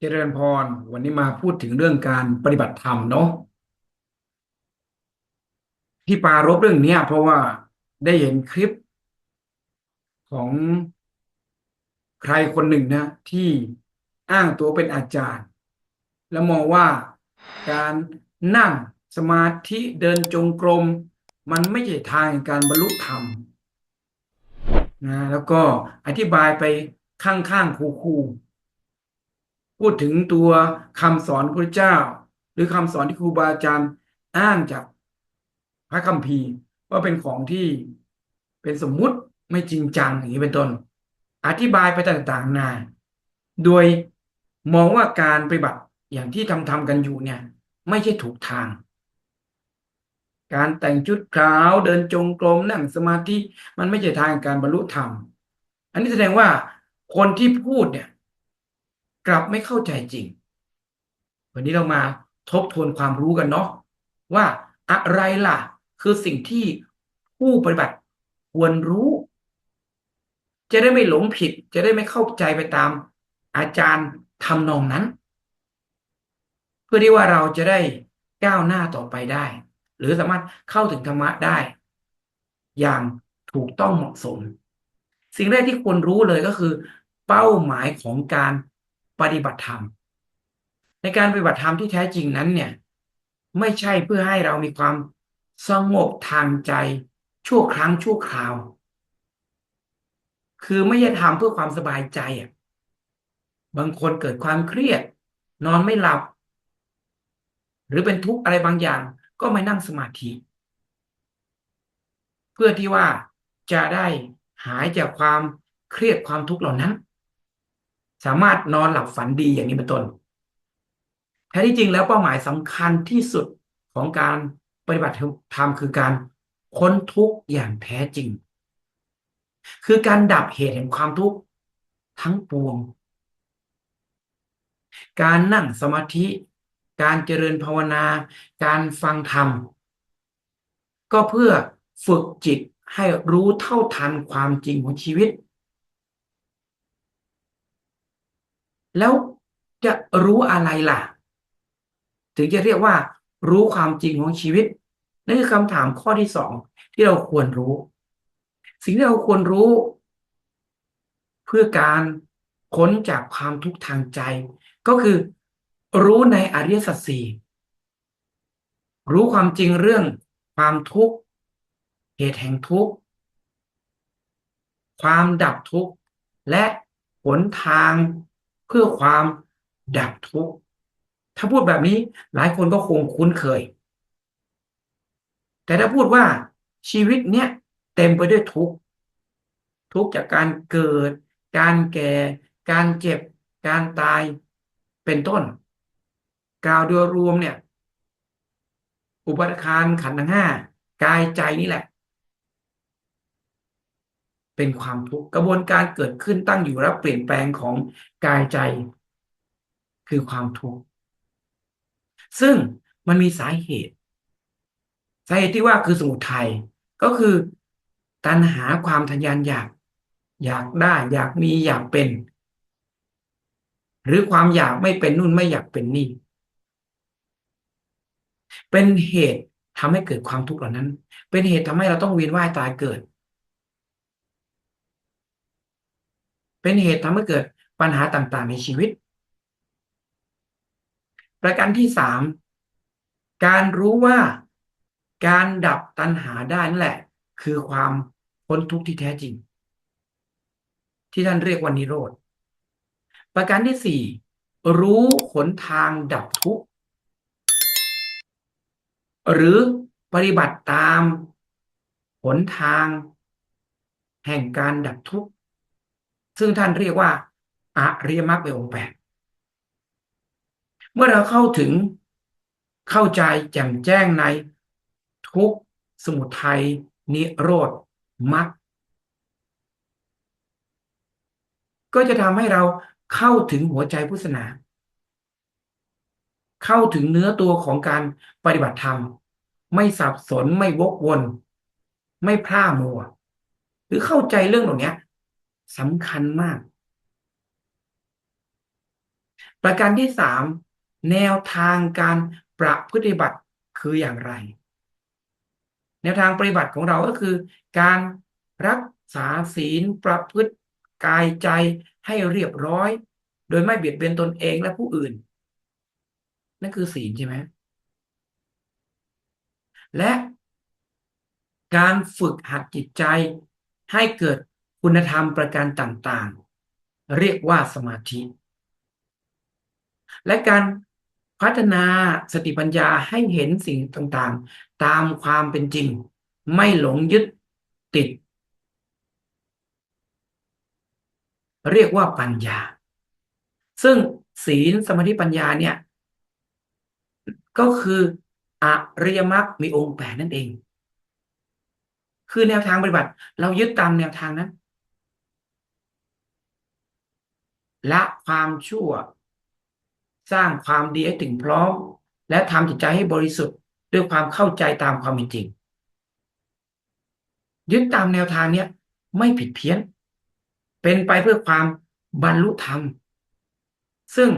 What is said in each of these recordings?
เจริญพร วันนี้มาพูดถึงเรื่องการปฏิบัติธรรมเนาะที่ปารภเรื่องเนี้ย เพราะว่าได้เห็นคลิปของใครคนหนึ่งนะ ที่อ้างตัวเป็นอาจารย์ แล้วมองว่าการนั่งสมาธิเดินจงกรม มันไม่ใช่ทางการบรรลุธรรมนะแล้วก็อธิบายไปข้างๆคูๆ พูดถึงตัวคำสอนพระเจ้า หรือคำสอนที่ครูบาอาจารย์อ้างจากพระคัมภีร์ว่าเป็นของที่เป็นสมมุติไม่จริงจังอย่างนี้เป็นต้น อธิบายไปต่างๆนานา โดยมองว่าการปฏิบัติอย่างที่ทำทำกันอยู่เนี่ย ไม่ใช่ถูกทาง การแต่งชุดขาวเดินจงกรมนั่งสมาธิมันไม่ใช่ทางการบรรลุธรรม อันนี้แสดงว่าคนที่พูดเนี่ย กลับไม่เข้าใจจริง วันนี้เรามาทบทวนความรู้กันเนาะว่าอะไรล่ะ คือสิ่งที่ผู้ปฏิบัติควรรู้ จะได้ไม่หลงผิด จะได้ไม่เข้าใจไปตามอาจารย์ทำนองนั้น เพื่อที่ว่าเราจะได้ก้าวหน้าต่อไปได้ หรือสามารถเข้าถึงธรรมะได้ อย่างถูกต้องเหมาะสม สิ่งแรกที่ควรรู้เลยก็คือ เป้าหมายของการ ปฏิบัติธรรม ในการปฏิบัติธรรมที่แท้จริงนั้นเนี่ย ไม่ใช่เพื่อให้เรามีความสงบทางใจชั่วครั้งชั่วคราว คือไม่ใช่ทำเพื่อความสบายใจอะบางคนเกิดความเครียด นอนไม่หลับ หรือเป็นทุกข์อะไรบางอย่าง ก็ไม่นั่งสมาธิ เพื่อที่ว่าจะได้หายจากความเครียดความทุกข์เหล่านั้น สามารถนอนหลับฝันดีอย่างนี้เป็นต้นแท้ที่จริงแล้วเป้าหมายสำคัญที่สุดของการปฏิบัติธรรมคือการพ้นทุกข์อย่างแท้จริง คือการดับเหตุแห่งความทุกข์ทั้งปวง การนั่งสมาธิ การเจริญภาวนา การฟังธรรม ก็เพื่อฝึกจิตให้รู้เท่าทันความจริงของชีวิต แล้วจะรู้อะไรล่ะ ถึงจะเรียกว่า รู้ความจริงของชีวิตนั่นคือคำถามข้อที่สองที่เราควรรู้ สิ่งที่เราควรรู้ เพื่อการพ้นจากความทุกข์ทางใจ ก็คือ รู้ในอริยสัจสี่รู้ความจริงเรื่องความทุกข์เหตุแห่งทุกข์ ความดับทุกข์ และหนทาง เพื่อความดับทุกข์ถ้าพูดแบบนี้หลายคนก็คงคุ้นเคย แต่ถ้าพูดว่าชีวิตเนี้ยเต็มไปด้วยทุกข์ทุกข์จากการเกิด การแก่ การเจ็บ การตายเป็นต้น กล่าวโดยรวมเนี่ย อุปทานขันธ์ทั้งห้ากายใจนี่แหละ เป็นความทุกข์กระบวนการเกิดขึ้นตั้งอยู่และเปลี่ยนแปลงของกายใจ คือความทุกข์ซึ่งมันมีสาเหตุ สาเหตุที่ว่าคือสมุทัยก็คือตัณหาความทะยานอยาก อยากได้ อยากมีอยากเป็น หรือความอยากไม่เป็นนู่นไม่อยากเป็นนี่ เป็นเหตุทำให้เกิดความทุกข์เหล่านั้น เป็นเหตุทำให้เราต้องเวียนว่ายตายเกิด เป็นเหตุทำให้เกิดปัญหาต่างๆ ในชีวิต ประการที่สามการรู้ว่าการดับตัณหาได้นั่นแหละ คือความพ้นทุกข์ที่แท้จริง ที่ท่านเรียกว่านิโรธประการที่สี่รู้หนทางดับทุกข์หรือปฏิบัติตามหนทางแห่งการดับทุกข์ ซึ่งท่านเรียกว่าอริยมรรคเป็นองค์แปดเมื่อเราเข้าถึงเข้าใจแจ่มแจ้งในทุกสมุทัยนิโรธมรรคก็จะทำให้เราเข้าถึงหัวใจพุทธศาสนา เข้าถึงเนื้อตัวของการปฏิบัติธรรม ไม่สับสนไม่วกวน ไม่พร่ามัว หรือเข้าใจเรื่องเหล่านี้ สำคัญมาก ประการที่สามแนวทางการประพฤติบัติคืออย่างไร แนวทางปฏิบัติของเราก็คือ การรักษาศีลประพฤติกายใจให้เรียบร้อย โดยไม่เบียดเบียนตนเองและผู้อื่น นั่นคือศีลใช่ไหมและการฝึกหัดจิตใจให้เกิด คุณธรรมประการต่างๆ เรียกว่าสมาธิ และการพัฒนาสติปัญญาให้เห็นสิ่งต่างๆ ตามความเป็นจริง ไม่หลงยึดติด เรียกว่าปัญญา ซึ่งศีลสมาธิปัญญาเนี่ย ก็คืออริยมรรคมีองค์แปดนั่นเอง คือแนวทางปฏิบัติ เรายึดตามแนวทางนั้น ละความชั่ว สร้างความดีให้ถึงพร้อม และทำจิตใจให้บริสุทธิ์ด้วยความเข้าใจตามความเป็นจริง ยึดตามแนวทางเนี้ยไม่ผิดเพี้ยน เป็นไปเพื่อความบรรลุธรรม ซึ่ง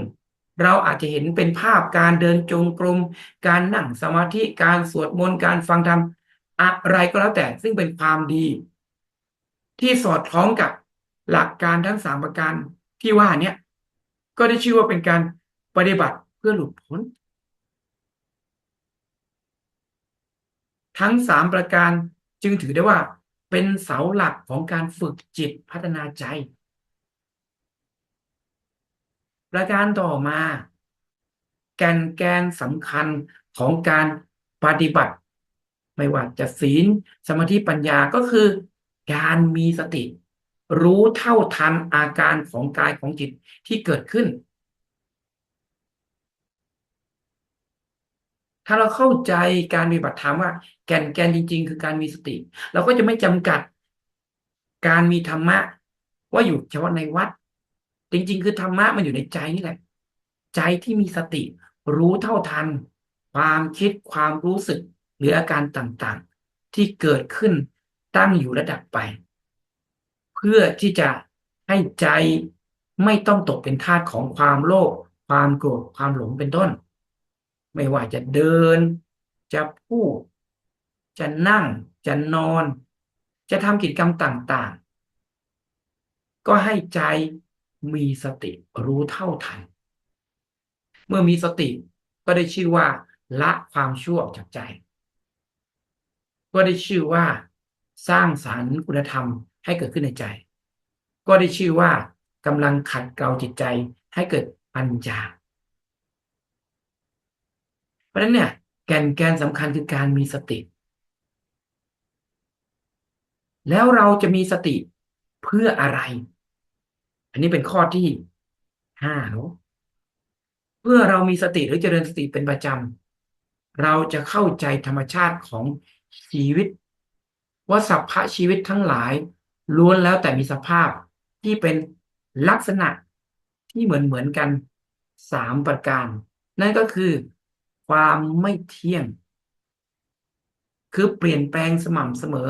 เราอาจจะเห็นเป็นภาพการเดินจงกรม การนั่งสมาธิ การสวดมนต์ การฟังธรรม อะไรก็แล้วแต่ ซึ่งเป็นความดี ที่สอดคล้องกับหลักการทั้งสามประการ ที่ว่าเนี้ยก็ได้ชื่อว่าเป็นการปฏิบัติเพื่อหลุดพ้น ทั้งสามประการจึงถือได้ว่าเป็นเสาหลักของการฝึกจิตพัฒนาใจ ประการต่อมา แกนแกนสำคัญของการปฏิบัติ ไม่ว่าจะศีลสมาธิปัญญาก็คือการมีสติ รู้เท่าทันอาการของกายของจิตที่เกิดขึ้น ถ้าเราเข้าใจการปฏิบัติธรรมว่า แก่นแกนจริง ๆ คือการมีสติ เราก็จะไม่จำกัดการมีธรรมะ ว่าอยู่เฉพาะในวัด จริง ๆ คือธรรมะมันอยู่ในใจนี่แหละ ใจที่มีสติ รู้เท่าทัน ความคิดความรู้สึกหรืออาการต่างๆ ที่เกิดขึ้นตั้งอยู่ระดับไป เพื่อที่จะให้ใจไม่ต้องตกเป็นทาสของความโลภความโกรธความหลงเป็นต้น ไม่ว่าจะเดิน จะพูด จะนั่ง จะนอน จะทำกิจกรรมต่างๆ ก็ให้ใจมีสติรู้เท่าทัน เมื่อมีสติก็ได้ชื่อว่า ละความชั่วจากใจ ก็ได้ชื่อว่า สร้างสารรค์คุณธรรม ให้เกิดขึ้นในใจ ก็ได้ชื่อว่ากำลังขัดเกลาจิตใจให้เกิดปัญญาเพราะฉะนั้นเนี่ยแกนแกนสำคัญคือการมีสติ แล้วเราจะมีสติเพื่ออะไร อันนี้เป็นข้อที่ห้าเนาะเพื่อเรามีสติหรือเจริญสติเป็นประจำเราจะเข้าใจธรรมชาติของชีวิต ว่าสัพพะชีวิตทั้งหลาย ล้วนแล้วแต่มีสภาพที่เป็นลักษณะที่เหมือนเหมือนกันสามประการ นั่นก็คือความไม่เที่ยง คือเปลี่ยนแปลงสม่ำเสมอ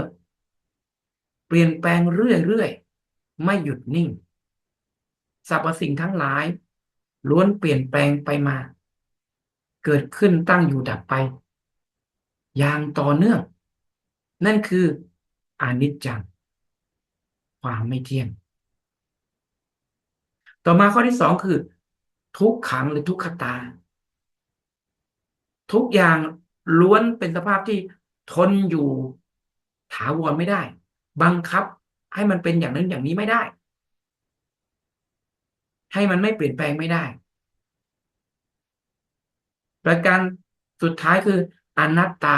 เปลี่ยนแปลงเรื่อยๆไม่หยุดนิ่งสรรพสิ่งทั้งหลาย ล้วนเปลี่ยนแปลงไปมา เกิดขึ้นตั้งอยู่ดับไป อย่างต่อเนื่อง นั่นคืออนิจจัง ความไม่เที่ยง ต่อมาข้อที่สองคือ ทุกขังหรือทุกขตา ทุกอย่างล้วนเป็นสภาพที่ทนอยู่ถาวรไม่ได้ บังคับให้มันเป็นอย่างนั้นอย่างนี้ไม่ได้ ให้มันไม่เปลี่ยนแปลงไม่ได้ ประการสุดท้ายคืออนัตตา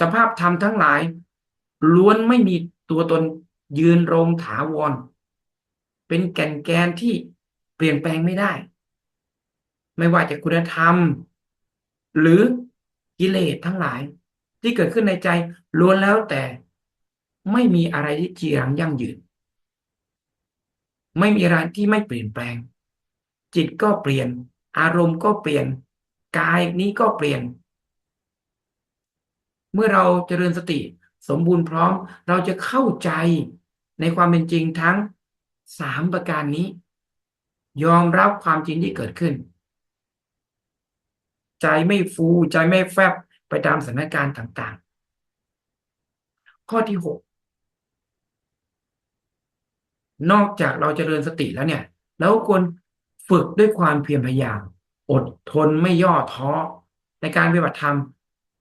สภาพธรรมทั้งหลาย ล้วนไม่มีตัวตน ยืนรงถาวร เป็นแก่นแกนที่เปลี่ยนแปลงไม่ได้ ไม่ว่าจะคุณธรรม หรือกิเลสทั้งหลาย ที่เกิดขึ้นในใจล้วนแล้วแต่ไม่มีอะไรที่จีรังยั่งยืน ไม่มีอะไรที่ไม่เปลี่ยนแปลง จิตก็เปลี่ยน อารมณ์ก็เปลี่ยน กายนี้ก็เปลี่ยน เมื่อเราเจริญสติสมบูรณ์พร้อมเราจะเข้าใจ ในความเป็นจริงทั้งสามประการนี้ ยอมรับความจริงที่เกิดขึ้น ใจไม่ฟูใจไม่แฟบไปตามสถานการณ์ต่างๆ ข้อที่หกนอกจากเราจเจริญสติแล้วเนี่ย แล้วควรฝึกด้วยความเพียรพยายาม อดทนไม่ย่อท้อในการปฏิบัติธรรม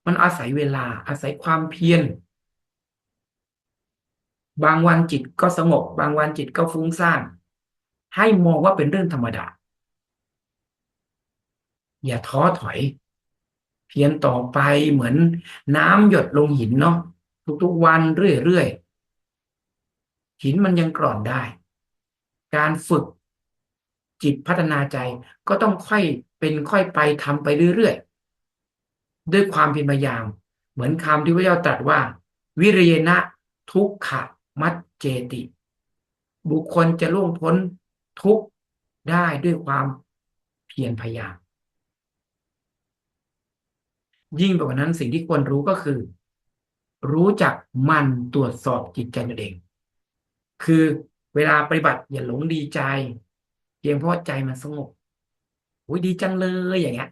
มันอาศัยเวลาอาศัยความเพียร บางวันจิตก็สงบ บางวันจิตก็ฟุ้งซ่าน ให้มองว่าเป็นเรื่องธรรมดา อย่าท้อถอย เพียรต่อไปเหมือนน้ำหยดลงหินเนาะทุกๆวันเรื่อยๆ หินมันยังกร่อนได้ การฝึกจิตพัฒนาใจก็ต้องค่อยเป็นค่อยไปทำไปเรื่อยๆ ด้วยความเพียรพยายาม เหมือนคำที่พระเจ้าตรัสว่า วิริยนะทุกข มัจเจติ บุคคลจะล่วงพ้นทุกได้ด้วยความเพียรพยายาม ยิ่งกว่านั้นสิ่งที่ควรรู้ก็คือ รู้จักมันตรวจสอบจิตใจตนเอง คือเวลาปฏิบัติอย่าหลงดีใจ เพียงเพราะใจมันสงบอุ้ยดีจังเลยอย่างเงี้ย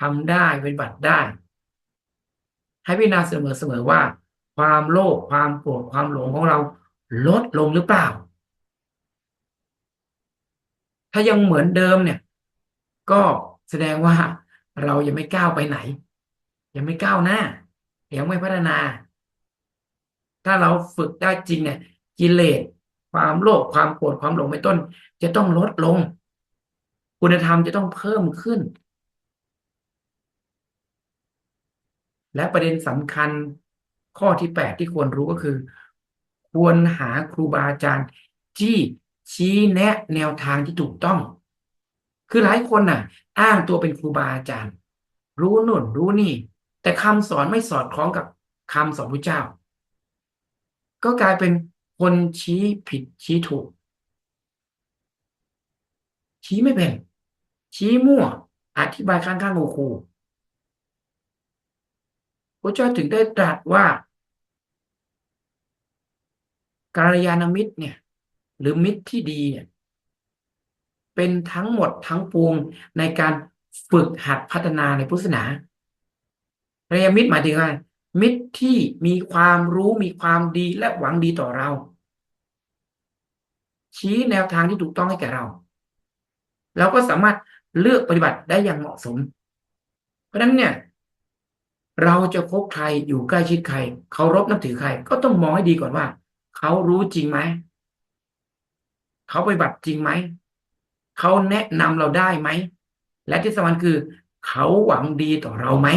ทำได้ปฏิบัติได้ ให้พิจารณาเสมอเสมอว่า ความโลภความโกรธความหลงของเราลดลงหรือเปล่า ถ้ายังเหมือนเดิมเนี่ย ก็แสดงว่าเรายังไม่ก้าวไปไหน ยังไม่ก้าวหน้ายังไม่พัฒนา ถ้าเราฝึกได้จริงเนี่ย กิเลสความโลภความโกรธความหลงเป็นต้น จะต้องลดลง คุณธรรมจะต้องเพิ่มขึ้น และประเด็นสำคัญ ข้อที่แปดที่ควรรู้ก็คือ ควรหาครูบาอาจารย์ ที่ชี้แนะแนวทางที่ถูกต้อง คือหลายคนน่ะ อ้างตัวเป็นครูบาอาจารย์ รู้นุ่นรู้นี่ แต่คำสอนไม่สอดคล้องกับคำสอนพระเจ้า ก็กลายเป็นคนชี้ผิดชี้ถูก ชี้ไม่เป็น ชี้มั่ว อธิบายข้างๆโอคูพระเจ้าถึงได้ตรัสว่า การยานมิตรเนี่ย หรือมิตรที่ดีเนี่ยเป็นทั้งหมดทั้งปวงในการฝึกหัดพัฒนาในพุทธศาสนากัลยาณมิตรหมายถึงอะไรมิตรที่มีความรู้มีความดีและหวังดีต่อเรา ชี้แนวทางที่ถูกต้องให้แก่เรา เราก็สามารถเลือกปฏิบัติได้อย่างเหมาะสม เพราะฉะนั้นเนี่ย เราจะคบใครอยู่ใกล้ชิดใครเคารพนับถือใคร ก็ต้องมองให้ดีก่อนว่า เขารู้จริงไหม เขาปฏิบัติจริงไหม เขาแนะนำเราได้ไหม และที่สำคัญคือ เขาหวังดีต่อเราไหม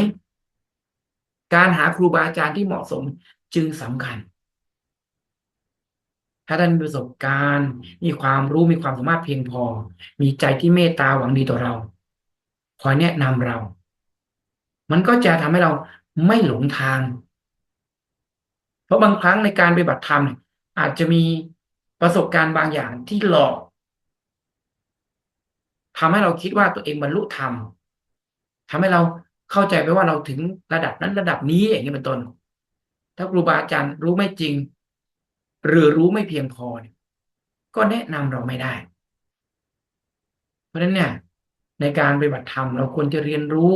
การหาครูบาอาจารย์ที่เหมาะสมจึงสำคัญ ถ้าท่านมีประสบการณ์ มีความรู้มีความสามารถเพียงพอ มีใจที่เมตตาหวังดีต่อเรา คอยแนะนำเรา มันก็จะทำให้เราไม่หลงทาง ราะบางครั้งในการปฏิบัติธรรมอาจจะมีประสบการณ์บางอย่างที่หลอกทำให้เราคิดว่าตัวเองบรรลุธรรมทำให้เราเข้าใจไปว่าเราถึงระดับนั้นระดับนี้อย่างนี้เป็นต้น ถ้าครูบาอาจารย์รู้ไม่จริง หรือรู้ไม่เพียงพอเนี่ยก็แนะนำเราไม่ได้ เพราะฉะนั้นเนี่ย ในการปฏิบัติธรรมเราควรจะเรียนรู้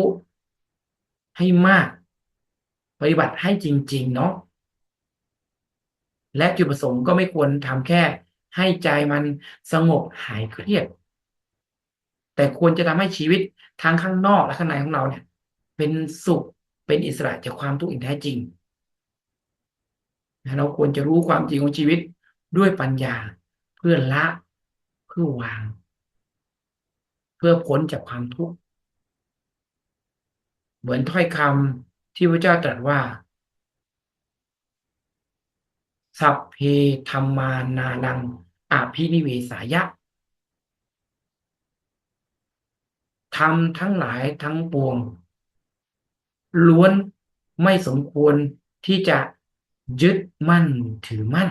ให้มาก ปฏิบัติให้จริง ๆ เนาะ และจุดประสงค์ก็ไม่ควรทำแค่ให้ใจมันสงบหายเครียด แต่ควรจะทำให้ชีวิตทั้งข้างนอกและข้างในของเราเนี่ย เป็นสุขเป็นอิสระจากความทุกข์อย่างแท้จริงเราควรจะรู้ความจริงของชีวิตด้วยปัญญาเพื่อละเพื่อวาง เพื่อพ้นจากความทุกข์ เหมือนถ้อยคำที่พระเจ้าตรัสว่า สัพเพธรรมานานังอาภินิเวสายะทำทั้งหลายทั้งปวง ล้วนไม่สมควรที่จะยึดมั่นถือมั่น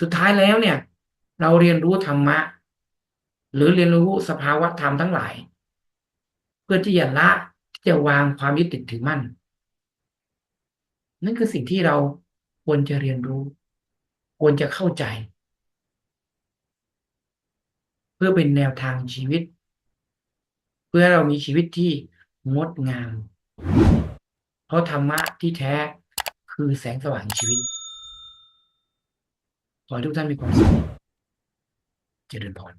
สุดท้ายแล้วเนี่ย เราเรียนรู้ธรรมะ หรือเรียนรู้สภาวะธรรมทั้งหลาย เพื่อที่จะละที่จะวางความยึดติดถือมั่น นั่นคือสิ่งที่เรา ควรจะเรียนรู้ ควรจะเข้าใจ เพื่อเป็นแนวทางชีวิต เพื่อเรามีชีวิตที่งดงาม เพราะธรรมะที่แท้คือแสงสว่างชีวิต ขอให้ทุกท่านมีความสุขเจริญพร